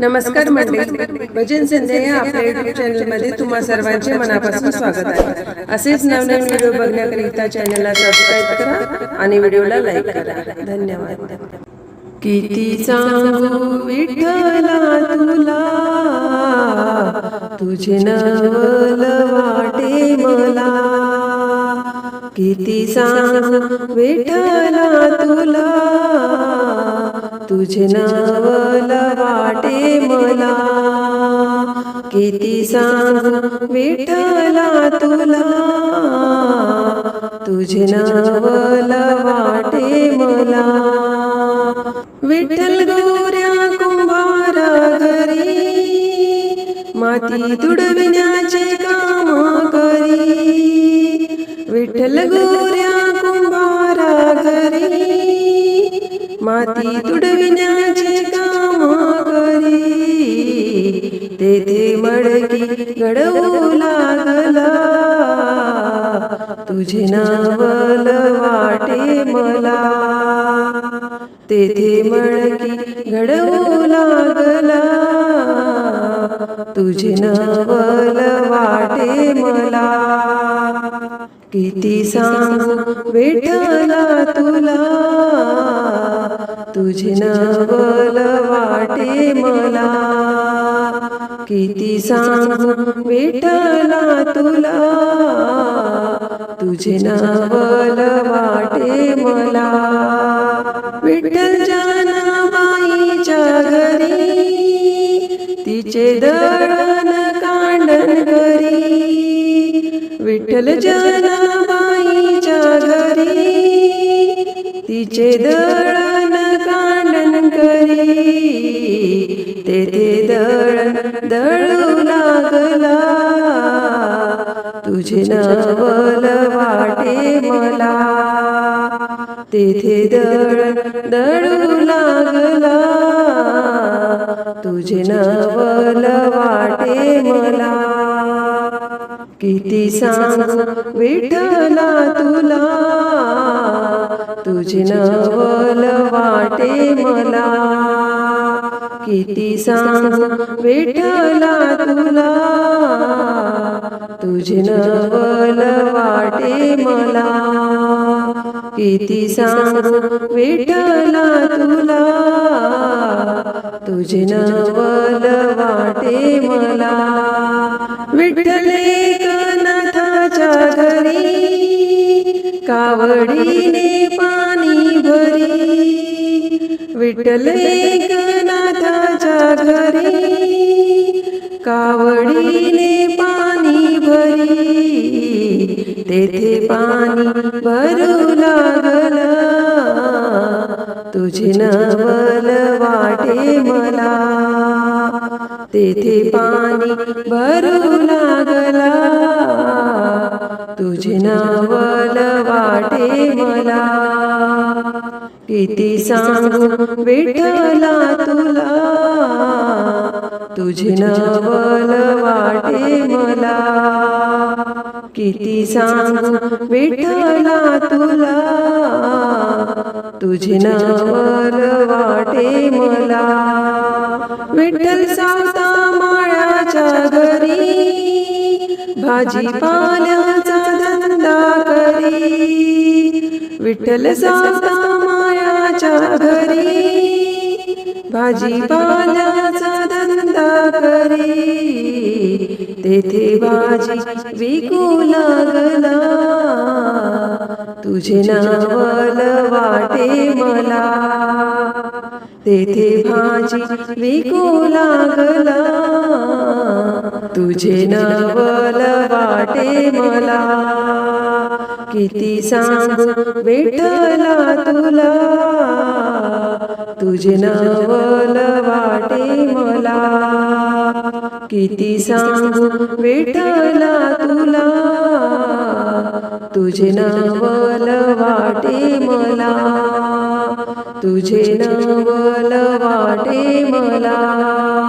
नमस्कार मंडळी. भजन संध्या या आपल्या युट्यूब चॅनलमध्ये तुम्हा सर्वांचे मनापासून स्वागत आहे. असेच नवनवीन व्हिडिओ बघण्याकरिता चॅनलला सबस्क्राईब करा आणि व्हिडिओला लाईक करा. धन्यवाद. किती सांगू विठ्ठला तुला तुझे नवल वाटे मला. किती सांगू विठ्ठला तुला तुझे नाव वाटे मला. किती सांगू विठ्ठला तुला. तुझे नाव वाटे मला. विठ्ठल गोऱ्या कुंभारा घरी. माती तुडविण्याचे काम करी. विठ्ठल गोऱ्या माती तुडविण्याचे काम करी. तेथे मडकी घडवू लागला. तुझे नावल वाटे मला. तेथे मडकी घडवू लागला. तुझे नवल वाटे मला. किती सांगू भेटला तुला. तुझी नवल वाटे मला. किती सांगू विठ्ठला तुला. तुझे नवल वाटे मला. विठ्ठल जनाबाईच्या घरी तिचे दळण कांडण करी. विठ्ठल जनाबाईच्या घरी तिचे दळण करी. तेथे दळ दळू लागला. तुझे नवल वाटे मला. तेथे दळ दळू लागला. तुझे नवल वाटे मला. किती सांगू विठला तुला. तुझी नवल वाटे मला. किती सांग विठला तुला. तुझी नवल वाटे मला. किती सांग विठला तुला. तुझी नवल वाटे मला. विठले नाथाच्या घरी कावडीने कावडीने पाणी भरी तेथे पाणी भरू लागला. तुझे नवल वाटे मला तेथे पाणी भरू लागला. तुझे नवल वाटे मला किती सांगू विठला तुला. तुझे नवल वाटे मला. किती सांगू विठ्ठला तुला. तुझे नवल वाटे मला. विठ्ठल सावता माळ्याच्या घरी. भाजीपाल्याचा धंदा करी. विठ्ठल सावता माळ्याच्या घरी. भाजीपाल्याचा धंदा करी. तेथे बाजी विकू लागला. तुझे नावल वाटे मला. तेथे भाजी विकू लागला. तुझे नावल वाटे मला. किती सांगू? विठ्ठला तुला. तुझे नवल वाटे मला. किती सांगू? विठ्ठला तुला. तुझे नवल वाटे मला. तुझे नवल वाटे मला.